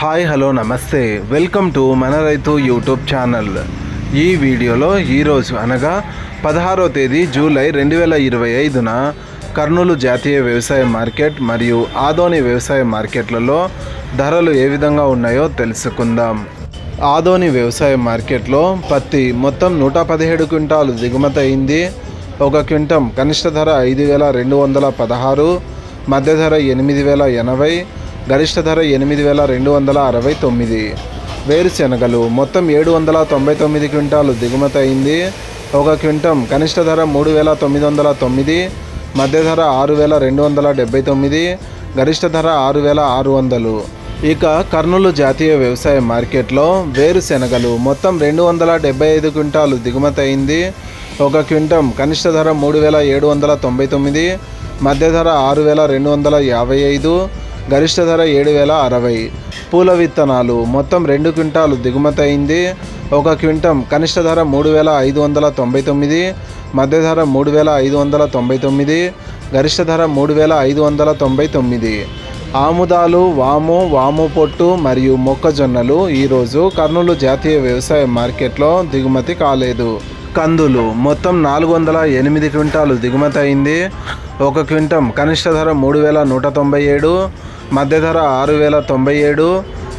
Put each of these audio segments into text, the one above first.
Hi hello నమస్తే. Welcome to మన రైతు యూట్యూబ్ ఛానల్. ఈ వీడియోలో ఈరోజు అనగా పదహారో తేదీ జూలై రెండు వేల ఇరవై ఐదున కర్నూలు జాతీయ వ్యవసాయ మార్కెట్ మరియు ఆదోని వ్యవసాయ మార్కెట్లలో ధరలు ఏ విధంగా ఉన్నాయో తెలుసుకుందాం. ఆదోని వ్యవసాయ మార్కెట్లో పత్తి మొత్తం నూట పదిహేడు క్వింటాలు దిగుమతి అయింది. ఒక క్వింటం కనిష్ట ధర ఐదు వేల రెండు వందల పదహారు మధ్య ధర ఎనిమిది వేల ఎనభై గరిష్ట ధర ఎనిమిది వేల రెండు వందల అరవై తొమ్మిది. వేరుశెనగలు మొత్తం ఏడు వందల తొంభై తొమ్మిది క్వింటాలు దిగుమతి అయింది ఒక క్వింటం కనిష్ట ధర మూడు వేల తొమ్మిది వందల తొమ్మిది. మధ్య ధర ఆరు వేల రెండు వందల డెబ్బై తొమ్మిది. గరిష్ట ధర ఆరు వేల ఆరు వందలు. ఇక కర్నూలు జాతీయ వ్యవసాయ మార్కెట్లో వేరుశెనగలు మొత్తం రెండు వందల డెబ్బై ఐదు క్వింటాలు దిగుమతి అయింది ఒక క్వింటం కనిష్ట ధర మూడు వేల ఏడు వందల తొంభై తొమ్మిది. మధ్య ధర ఆరు వేల రెండు వందల యాభై ఐదు. గరిష్ట ధర ఏడు వేల అరవై. పూల విత్తనాలు మొత్తం రెండు క్వింటాలు దిగుమతి అయింది. ఒక క్వింటం కనిష్ట ధర మూడు వేల ఐదు వందల తొంభై తొమ్మిది మధ్య ధర మూడు వేల ఐదు వందల తొంభై తొమ్మిది గరిష్ట ధర మూడు వేల ఐదు వందల తొంభై తొమ్మిది. ఆముదాలు వాము వాము పొట్టు మరియు మొక్కజొన్నలు ఈరోజు కర్నూలు జాతీయ వ్యవసాయ మార్కెట్లో దిగుమతి కాలేదు. కందులు మొత్తం నాలుగు వందల ఎనిమిది క్వింటాలు దిగుమతి అయింది. ఒక క్వింటం కనిష్ట ధర మూడు వేల నూట తొంభై ఏడు మధ్య ధర ఆరు వేల తొంభై ఏడు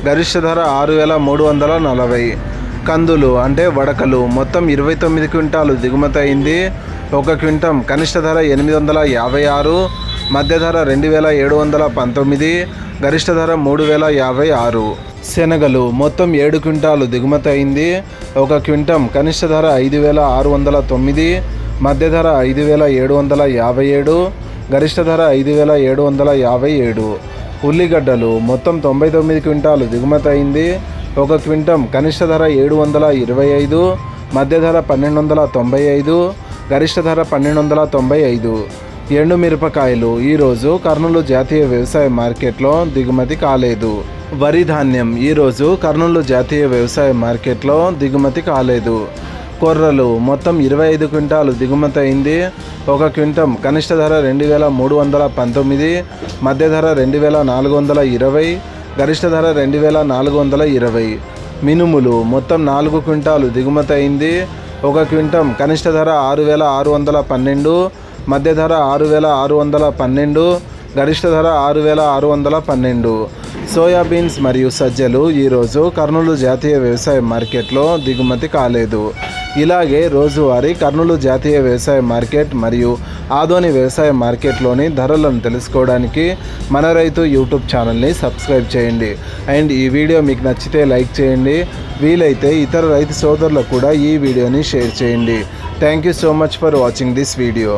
గరిష్ట ధర ఆరు వేల మూడు వందల నలభై. కందులు అంటే వడకలు మొత్తం ఇరవై తొమ్మిది క్వింటాలు దిగుమతి అయింది. ఒక క్వింటం కనిష్ట ధర ఎనిమిది వందల యాభై ఆరు మధ్య ధర రెండు వేల ఏడు వందల పంతొమ్మిది గరిష్ట ధర మూడు వేల యాభై ఆరు. శనగలు మొత్తం ఏడు క్వింటాలు దిగుమతి అయింది. ఒక క్వింటం కనిష్ట ధర ఐదు వేల ఆరు వందల తొమ్మిది మధ్య ధర ఐదు వేల ఏడు వందల యాభై ఏడు గరిష్ట ధర ఐదు వేల ఏడు వందల యాభై ఏడు. ఉల్లిగడ్డలు మొత్తం తొంభై తొమ్మిది క్వింటాలు దిగుమతి అయింది. ఒక క్వింటం కనిష్ట ధర ఏడు వందల ఇరవై ఐదు మధ్య ధర పన్నెండు వందల తొంభై ఐదు గరిష్ట ధర పన్నెండు వందల తొంభై ఐదు. ఎండు మిరపకాయలు ఈరోజు కర్నూలు జాతీయ వ్యవసాయ మార్కెట్లో దిగుమతి కాలేదు. వరి ధాన్యం ఈరోజు కర్నూలు జాతీయ వ్యవసాయ మార్కెట్లో దిగుమతి కాలేదు. కొర్రలు మొత్తం ఇరవై ఐదు క్వింటాలు దిగుమతి అయింది ఒక క్వింటం కనిష్ట ధర రెండు వేల మూడు వందల పంతొమ్మిది మధ్య ధర రెండు వేల నాలుగు వందల ఇరవై గరిష్ట ధర రెండు వేల నాలుగు వందల ఇరవై. మినుములు మొత్తం నాలుగు క్వింటాలు దిగుమతి అయింది ఒక క్వింటం కనిష్ట ధర ఆరు వేల ఆరు వందల పన్నెండు మధ్య ధర ఆరు వేల ఆరు వందల పన్నెండు గరిష్ట ధర ఆరు వేల ఆరు వందల పన్నెండు. సోయాబీన్స్ మరియు సజ్జలు ఈరోజు కర్నూలు జాతీయ వ్యవసాయ మార్కెట్లో దిగుమతి కాలేదు. ఇలాగే రోజువారీ కర్నూలు జాతీయ వ్యవసాయ మార్కెట్ మరియు ఆదోని వ్యవసాయ మార్కెట్లోని ధరలను తెలుసుకోవడానికి మన రైతు యూట్యూబ్ ఛానల్ని సబ్స్క్రైబ్ చేయండి. అండ్ ఈ వీడియో మీకు నచ్చితే లైక్ చేయండి. వీలైతే ఇతర రైతు సోదరులకు కూడా ఈ వీడియోని షేర్ చేయండి. Thank you so much for watching this video.